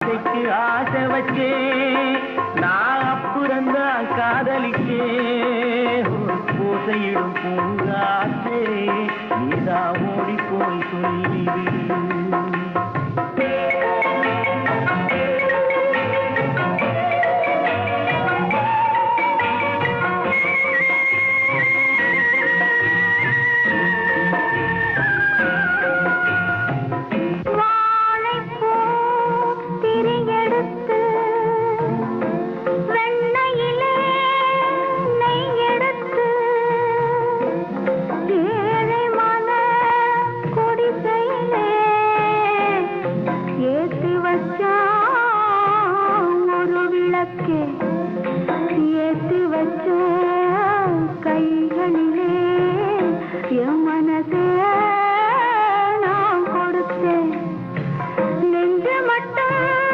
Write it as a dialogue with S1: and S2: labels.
S1: ஆசைக்கு ஆசை வச்சே நான் அப்புறந்த காதலிக்கே பூசையிடும் பூங்காசே நீதான் ஓடி போய் சொல்லிவிடு. सके